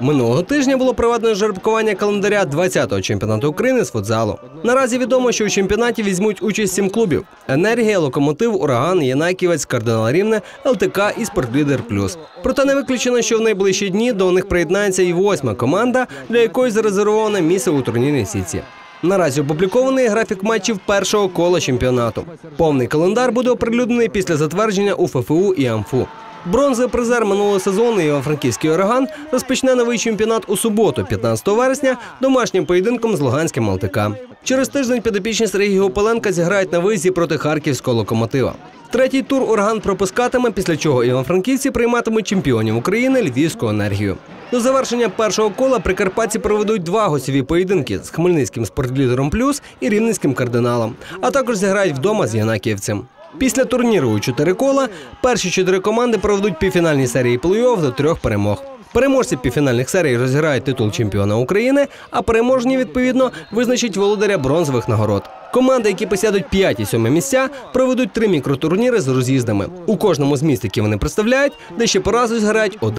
Минулого тижня було проведено жеребкування календаря 20-го чемпіонату України з футзалу. Наразі відомо, що у чемпіонаті візьмуть участь сім клубів: енергія, локомотив, ураган, Янаківець, кардинал Рівне, ЛТК і спортлідер Плюс. Проте не виключено, що в найближчі дні до них приєднається і восьма команда, для якої зарезервоване місце у турнірній сітці. Наразі опублікований графік матчів першого кола чемпіонату. Повний календар буде оприлюднений після затвердження у ФФУ і АМФУ. Бронзовий призер минулого сезону Івано-Франківський Ореган розпочне новий чемпіонат у суботу, 15 вересня, домашнім поєдинком з Луганським ЛТК. Через тиждень підопічні Сергія Гопаленка зіграють на виїзді проти харківського локомотива. Третій тур Орган пропускатиме, після чого івано-франківці прийматимуть чемпіонів України Львівську енергію. До завершення першого кола прикарпатці проведуть два гостєві поєдинки з хмельницьким спортлідером плюс і рівненським кардиналом, а також зіграють вдома з Янаківцем. Після турніру у чотири кола перші чотири команди проведуть півфінальні серії плей-офф до трьох перемог. Переможці півфінальних серій розіграють титул чемпіона України, а переможні відповідно визначать володаря бронзових нагород. Команди, які посядуть 5 і 7 місця, проведуть три мікротурніри з роз'їздами. У кожному з міст, які вони представляють, де ще по разу зграють один